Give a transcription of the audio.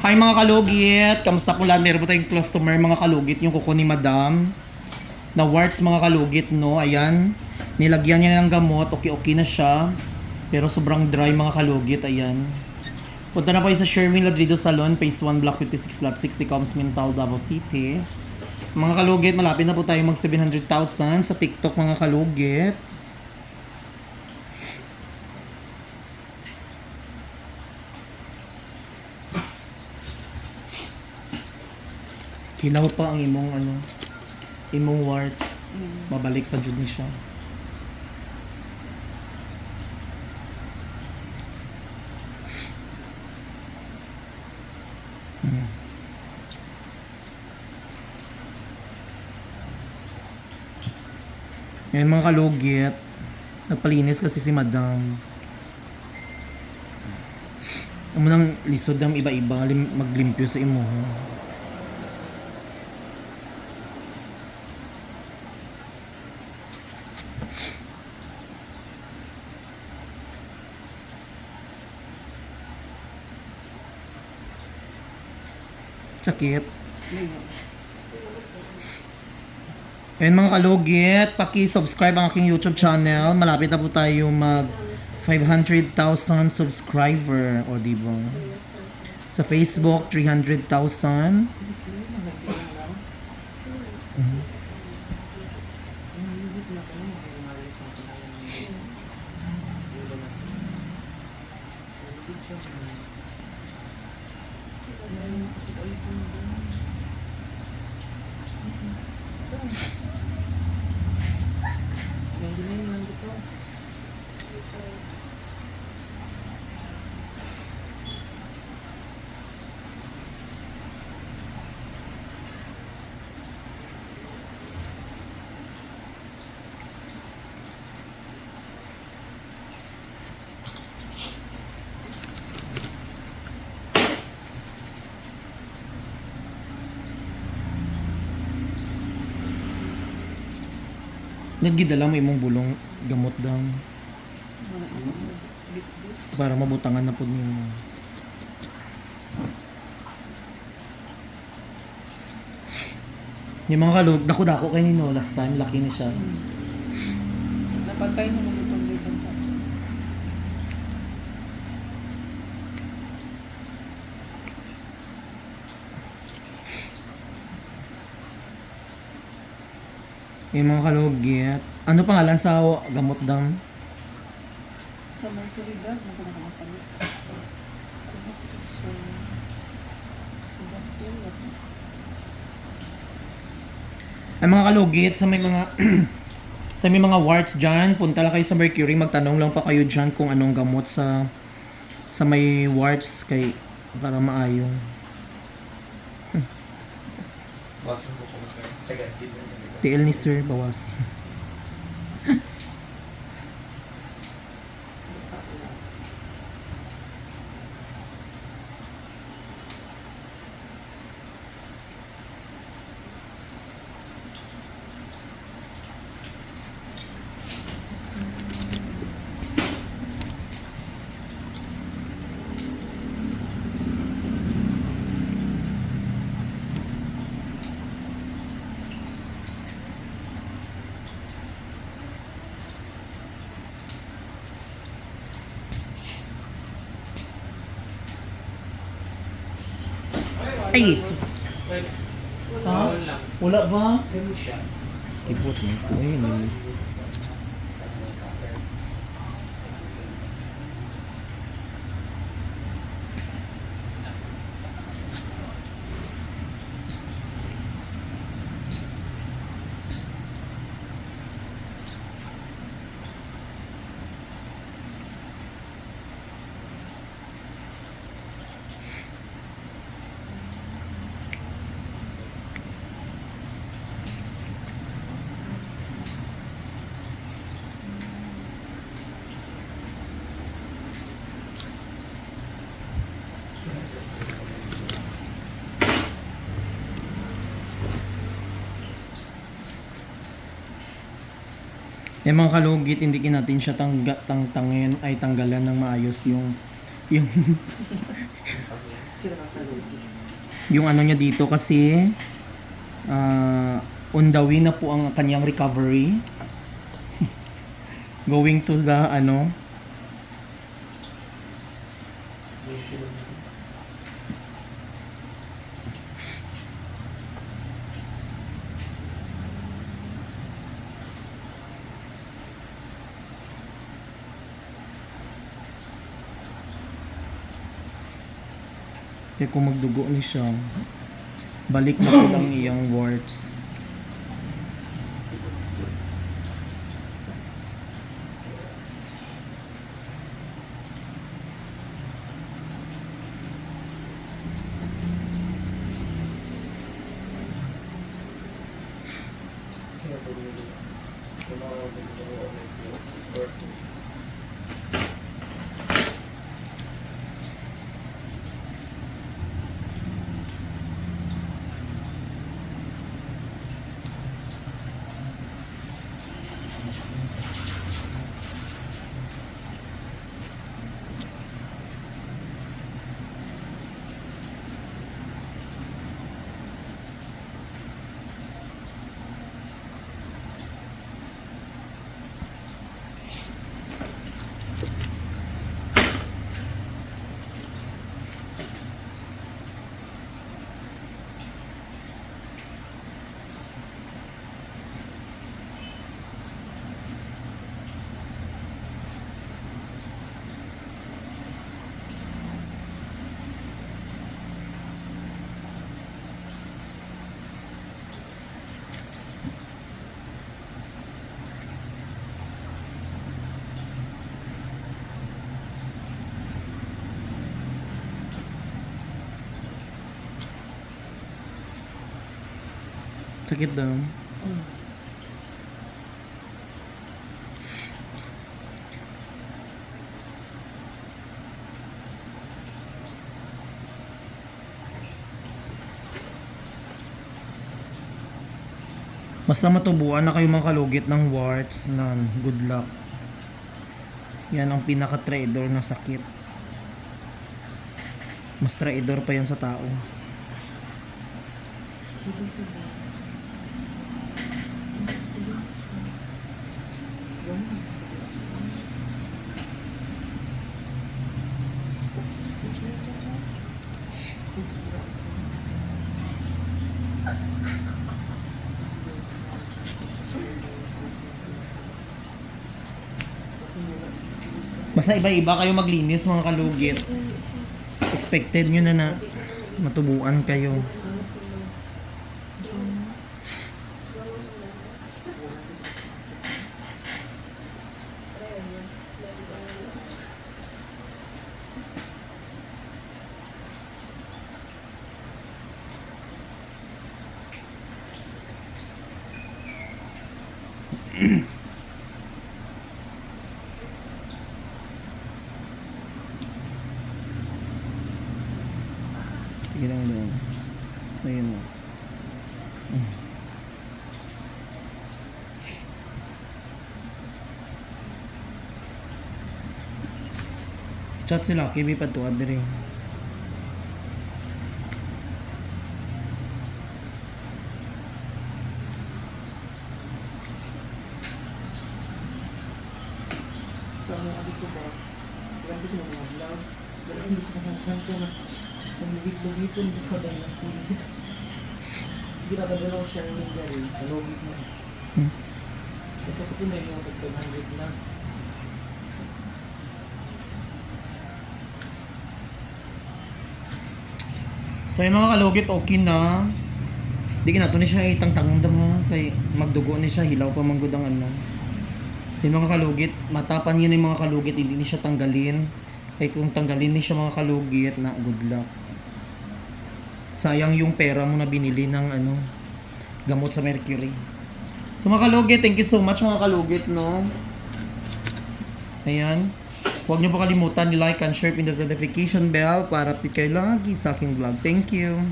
Hi mga kalugit! Kamusta po lahat? Meron po tayong customer mga kalugit yung kuko ni Madam. Na warts mga kalugit no. Ayan. Nilagyan niya ng gamot. Okay-okay na siya. Pero sobrang dry mga kalugit. Ayan. Punta na po sa Sherwin Ladrido Salon, Phase 1, Block 56, Lot 60, Coms Mintal, Davao City. Mga kalugit, malapit na po tayo mag 700,000 sa TikTok mga kalugit. Hilaw pa ang imong ano, imong warts. Babalik pa jud ni siya. Hmm. Yan mga kalugit. Nagpalinis kasi si madam. Amo nang lisod ng iba-iba lim- maglimpyo sa imo. Sakit. Ayun mga kalugit, paki-subscribe ang aking YouTube channel. Malapit na po tayo mag 500,000 subscriber. O di ba? Sa Facebook, 300,000. Mhm. Nagidala mo imong bulong gamot daw. Para mabutangan na po nimo. Yung mga kalug, dako-dako kay Nino last time, laki na siya. Napantay naman itong dito. Yung mga kalugit. Ano pangalan sa gamot daw? Sa Mercury Drug, nakakapalit. So, sa doctor, Ay mga kalugit, sa may mga sa may mga warts dyan, punta lang kayo sa Mercury, magtanong lang pa kayo dyan kung anong gamot sa sa may warts kay para maayong. Baso ko kung sir. TL ni Sir bawas. Ay! Ha? Wala ba? Kipot mo. Ay, Yung mga kalugit, hindi natin siya tangga, tang, tangin, ay tanggalan ng maayos yung yung. Yung ano niya dito kasi ah on the way na po ang kanyang recovery. Going to the ano Kaya kung magdugo ni siya, balik na po ang iyang warts. Kaya po Sakit daw. Mm. Basta matubuan na kayo mga kalugit ng warts na good luck. Yan ang pinaka-trader na sakit. Mas trader pa yan sa tao. Sige, sige. Ganun, sige. Basta iba-iba kayo maglinis mga kalugit. Expected nyo na na matubuan kayo. Sige lang doon. Ayun mo. Mm. Chat sila, kibi pa to adre. Sa mga ko ba, ilan kasi mga vlog, pero hindi sa mga chance na kung lugit-lugitin, hindi ko dahil ng kulit. Hindi na ba daw siya yung gari, sa logit mo. Hmm. Kasi ko na yung mga 500 na. So yung mga kalugit okay na. Di na to ni siya itang tangdam ha. Kay magdugo ni siya hilaw pa manggod ang ano. Yung mga kalugit, matapan yun yung mga kalugit, hindi ni siya tanggalin. Kay kung tanggalin ni siya mga kalugit, na good luck. Sayang yung pera mo na binili ng ano, gamot sa mercury. So mga kalugit, thank you so much mga kalugit, no? Ayan. Huwag niyo pa kalimutan like and share pin the notification bell para update kayo lagi sa aking vlog. Thank you.